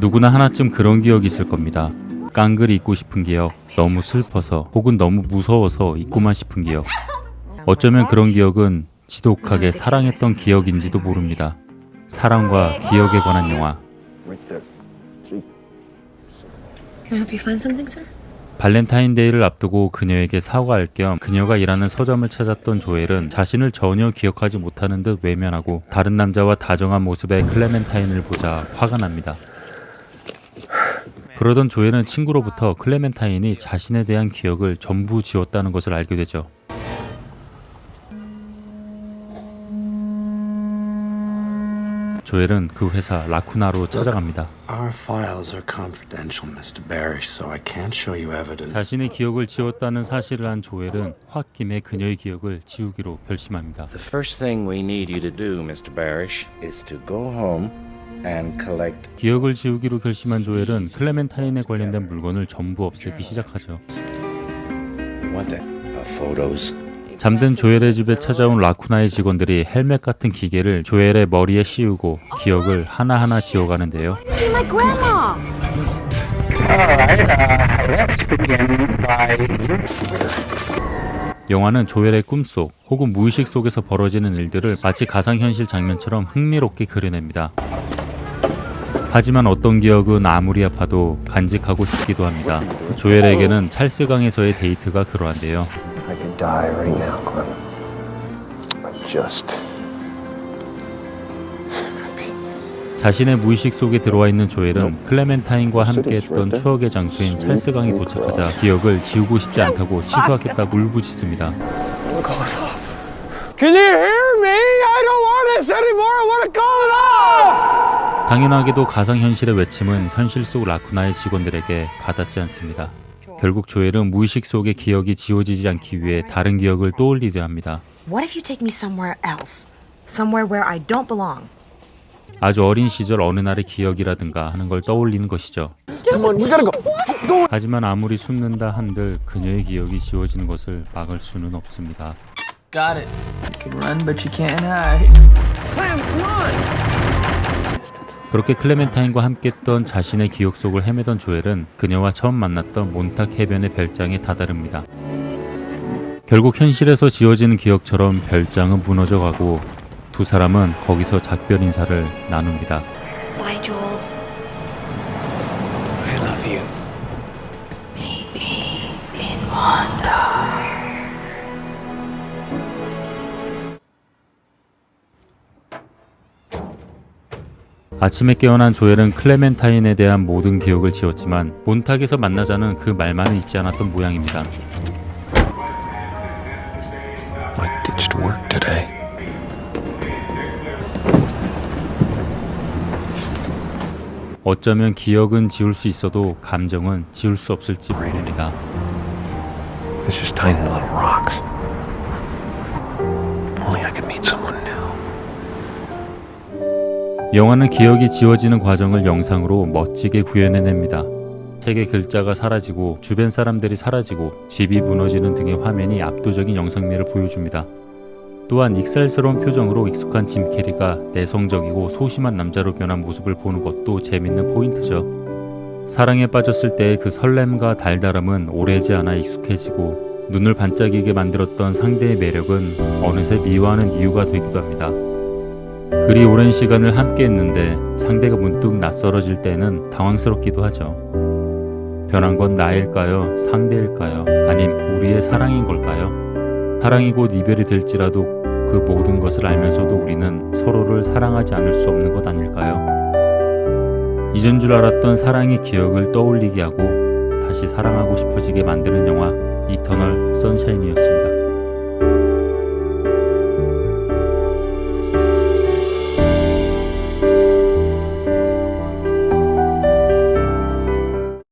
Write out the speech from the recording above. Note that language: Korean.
누구나 하나쯤 그런 기억이 있을 겁니다. 깡그리 잊고 싶은 기억, 너무 슬퍼서 혹은 너무 무서워서 잊고만 싶은 기억. 어쩌면 그런 기억은 지독하게 사랑했던 기억인지도 모릅니다. 사랑과 기억에 관한 영화. 발렌타인데이를 앞두고 그녀에게 사과할 겸 그녀가 일하는 서점을 찾았던 조엘은 자신을 전혀 기억하지 못하는 듯 외면하고 다른 남자와 다정한 모습의 클레멘타인을 보자 화가 납니다. 그러던 조엘은 친구로부터 클레멘타인이 자신에 대한 기억을 전부 지웠다는 것을 알게 되죠. 조엘은 그 회사 라쿠나로 찾아갑니다. Our files are confidential, Mr. Barish, so I can't show you evidence. 자신의 기억을 지웠다는 사실을 한 조엘은 홧김에 그녀의 기억을 지우기로 결심합니다. The first thing we need you to do, Mr. Barish, is to go home 기억을 지우기로 결심한 조엘은 클레멘타인에 관련된 물건을 전부 없애기 시작하죠. uh, photos. 잠든 조엘의 집에 찾아온 라쿠나의 직원들이 헬멧 같은 기계를 조엘의 머리에 씌우고 기억을 하나하나 지워가는데요. See my grandma! 영화는 조엘의 꿈속 혹은 무의식 속에서 벌어지는 일들을 마치 가상현실 장면처럼 흥미롭게 그려냅니다. 하지만 어떤 기억은 아무리 아파도 간직하고 싶기도 합니다. 조엘에게는 찰스강에서의 데이트가 그러한데요. I could die right now, Clem. I'm just 자신의 무의식 속에 들어와 있는 조엘은 클레멘타인과 함께했던 추억의 장소인 찰스강에 도착하자 기억을 지우고 싶지 않다고 취소하겠다고 울부짖습니다. Can you hear me? I don't want this anymore. I want to call it off. 당연하게도 가상현실의 외침은 현실 속 라쿠나의 직원들에게 가닿지 않습니다. 결국 조엘은 무의식 속의 기억이 지워지지 않기 위해 다른 기억을 떠올리려 합니다. What if you take me somewhere else? Somewhere where I don't belong? 아주 어린 시절 어느 날의 기억이라든가 하는 걸 떠올리는 것이죠. 하지만 아무리 숨는다 한들 그녀의 기억이 지워지는 것을 막을 수는 없습니다. Got it. You can run, but you can't hide. Clem, come on. 그렇게 클레멘타인과 함께했던 자신의 기억 속을 헤매던 조엘은 그녀와 처음 만났던 몬탁 해변의 별장에 다다릅니다. 결국 현실에서 지워지는 기억처럼 별장은 무너져 가고 두 사람은 거기서 작별 인사를 나눕니다. Bye, Joel. I love you. 아침에 깨어난 조엘은 클레멘타인에 대한 모든 기억을 지웠지만 몬탁에서 만나자는 그 말만은 잊지 않았던 모양입니다. I ditched work today. 어쩌면 기억은 지울 수 있어도 감정은 지울 수 없을지 모릅니다. It's just tiny little rocks. 영화는 기억이 지워지는 과정을 영상으로 멋지게 구현해냅니다. 책의 글자가 사라지고 주변 사람들이 사라지고 집이 무너지는 등의 화면이 압도적인 영상미를 보여줍니다. 또한 익살스러운 표정으로 익숙한 짐 캐리가 내성적이고 소심한 남자로 변한 모습을 보는 것도 재밌는 포인트죠. 사랑에 빠졌을 때의 그 설렘과 달달함은 오래지 않아 익숙해지고 눈을 반짝이게 만들었던 상대의 매력은 어느새 미워하는 이유가 되기도 합니다. 그리 오랜 시간을 함께 했는데 상대가 문득 낯설어질 때는 당황스럽기도 하죠. 변한 건 나일까요? 상대일까요? 아님 우리의 사랑인 걸까요? 사랑이 곧 이별이 될지라도 그 모든 것을 알면서도 우리는 서로를 사랑하지 않을 수 없는 것 아닐까요? 잊은 줄 알았던 사랑의 기억을 떠올리게 하고 다시 사랑하고 싶어지게 만드는 영화 이터널 선샤인이었습니다.